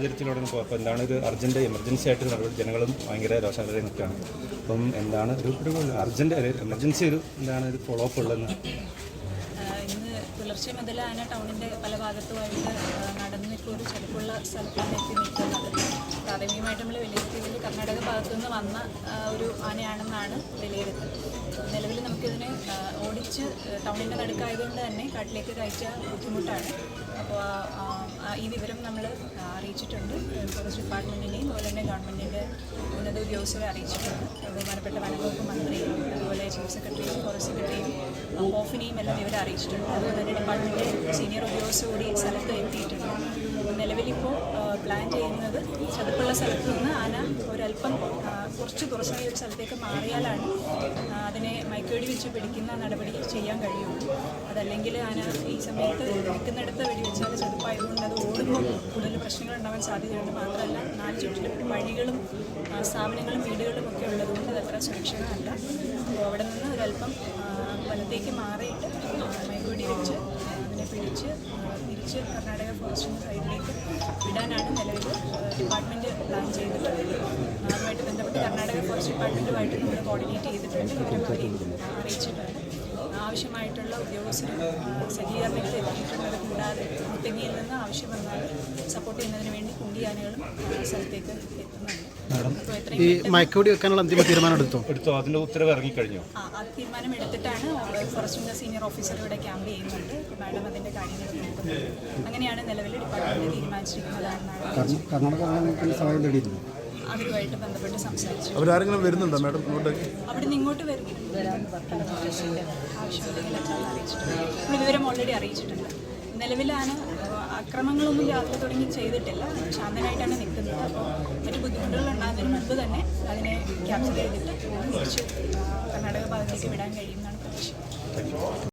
സാഹചര്യത്തിലൂടെ ഇപ്പോൾ അപ്പോൾ എന്താണ് ഇത് അർജന്റ് എമർജൻസി ആയിട്ട് നടപടി ജനങ്ങളും ഭയങ്കര രോഷാലതയിൽ നിൽക്കുകയാണ്. അപ്പം എന്താണ് ഒരു ഒരു അർജന്റ് എമർജൻസി ഒരു എന്താണ് ഒരു ഫോളോ അപ്പ് ഉള്ളതെന്ന് ഇന്ന് പുലർച്ചെ മുതൽ ആന ടൗണിന്റെ പല ഭാഗത്തുമായിട്ട് നടന്ന് ഇപ്പോൾ ഒരു ചരിപ്പുള്ള സ്ഥലത്താണ് എത്തി നിൽക്കുന്നത്. പ്രാഥമികമായിട്ട് നമ്മൾ വിലയിരുത്തിയതിൽ കർണാടക ഭാഗത്തു നിന്ന് വന്ന ഒരു ആനയാണെന്നാണ് വിലയിരുത്തൽ. നിലവിൽ നമുക്കിതിനെ ഓടിച്ച് ടൗണിന്റെ നടുക്കായതുകൊണ്ട് തന്നെ കാട്ടിലേക്ക് കയറ്റ ബുദ്ധിമുട്ടാണ്. അപ്പോൾ ഈ വിവരം നമ്മൾ അറിയിച്ചിട്ടുണ്ട്. ഫോറസ്റ്റ് ഡിപ്പാർട്ട്മെന്റിനെയും അതുപോലെ തന്നെ ഗവൺമെന്റിന്റെ ഉന്നത ഉദ്യോഗസ്ഥരെ അറിയിച്ചിട്ടുണ്ട്. ബഹുമാനപ്പെട്ട വനംവകുപ്പ് മന്ത്രിയും അതുപോലെ ചീഫ് സെക്രട്ടറിയും ഫോറസ്റ്റ് സെക്രട്ടറിയും ഓഫിനെയും എല്ലാം വിവരം അറിയിച്ചിട്ടുണ്ട്. അതുപോലെ തന്നെ ഡിപ്പാർട്ട്മെന്റ് സീനിയർ ഉദ്യോഗസ്ഥർ കൂടി സ്ഥലത്ത് എത്തിയിട്ടുണ്ട്. നിലവിലിപ്പോൾ പ്ലാൻ ചെയ്യുന്നത് ചതുപ്പുള്ള സ്ഥലത്ത് നിന്ന് ആന ഒരല്പം കുറച്ച് തുറസായ ഒരു സ്ഥലത്തേക്ക് മാറിയാലാണ് അതിനെ മയക്കുവെടി വെച്ച് പിടിക്കുന്ന നടപടി ചെയ്യാൻ കഴിയുള്ളൂ. അതല്ലെങ്കിൽ ആന ഈ സമയത്ത് നിൽക്കുന്നിടത്ത് വെടിവെച്ചാൽ ചതുപ്പായതുകൊണ്ട് അത് ഓടുമ്പോൾ കൂടുതൽ പ്രശ്നങ്ങൾ ഉണ്ടാവാൻ സാധ്യതയുണ്ട്. മാത്രമല്ല നാല് ചുറ്റിലും വഴികളും സ്ഥാപനങ്ങളും വീടുകളും ഒക്കെ ഉള്ളതുകൊണ്ട് അത് അത്ര സുരക്ഷിതമല്ല. അപ്പോൾ അവിടെ നിന്ന് ഒരല്പം വലത്തേക്ക് മാറിയിട്ട് മയക്കുവെടി വെച്ച് അതിനെ പിടിച്ച് തിരിച്ച് കർണാടക ഫോറസ്റ്റിന്റെ സൈഡിലേക്ക് വിടാനാണ് നിലവിൽ ഡിപ്പാർട്ട്മെന്റ് പ്ലാൻ ചെയ്തിട്ടുള്ളത് അതുമായിട്ട് ബന്ധപ്പെട്ട് കർണാടക ഫോറസ്റ്റ് ഡിപ്പാർട്ട്മെന്റുമായിട്ട് നമ്മൾ കോർഡിനേറ്റ് ചെയ്തിട്ടുണ്ട്. വിവരം അവരെ അറിയിച്ചിട്ടുണ്ട്. ആവശ്യമായിട്ടുള്ള ഉദ്യോഗസ്ഥരും ആ, സജ്ജീകരണത്തിൽ എത്തിയിട്ടുള്ളത് കൂടാതെ മുത്തങ്ങിയിൽ നിന്ന് ആവശ്യം വന്നാൽ സപ്പോർട്ട് ചെയ്യുന്നതിന് വേണ്ടി കുണ്ടിയാനകളും സ്ഥലത്തേക്ക് എത്തുന്നുണ്ട്. ഈ മയക്കുവെടി വെക്കാനുള്ള അന്തിമ തീരുമാനം എടുത്തോ? എടുത്തോ. അതിന്റെ ഉത്തരവ് ഇറങ്ങിക്കഴിഞ്ഞോ? ആ ആ തീരുമാനം എടുത്തിട്ടാണ് ഫോറസ്റ്റിന്റെ സീനിയർ ഓഫീസർ ഇവിടെ ക്യാമ്പ് ചെയ്യുന്നുണ്ട്. മാഡം അതിന്റെ കാര്യങ്ങൾ നോക്കുന്നുണ്ട്. അങ്ങനെയാണ് നിലവിൽ ഡിപ്പാർട്ട്മെന്റ് തീരുമാനിച്ചിരിക്കുന്നതാണെന്നാണ് കർണാടക സഹായം തേടിയിരുന്നു. അവരുമായിട്ട് ബന്ധപ്പെട്ട് സംസാരിച്ചു. അവരാരെങ്കിലും വരുന്നുണ്ടോ മാഡം ഇങ്ങോട്ടേക്ക് അവിടെ ഇങ്ങോട്ട് വരും ആവശ്യമുണ്ടെങ്കിൽ അറിയിച്ചിട്ടുണ്ട്. വിവരം ഓൾറെഡി അറിയിച്ചിട്ടുണ്ട്. നിലവിലാണ് അക്രമങ്ങളൊന്നും യാത്ര തുടങ്ങി ചെയ്തിട്ടില്ല. ശാന്തനായിട്ടാണ് നിൽക്കുന്നത്. അപ്പോൾ മറ്റു ബുദ്ധിമുട്ടുകൾ ഉണ്ടാകുന്നതിന് മുമ്പ് തന്നെ അതിനെ ക്യാപ്ചർ ചെയ്തിട്ട് തിരിച്ച് കർണാടക ഭാഗത്തേക്ക് വിടാൻ കഴിയുമെന്നാണ് പ്രതീക്ഷ.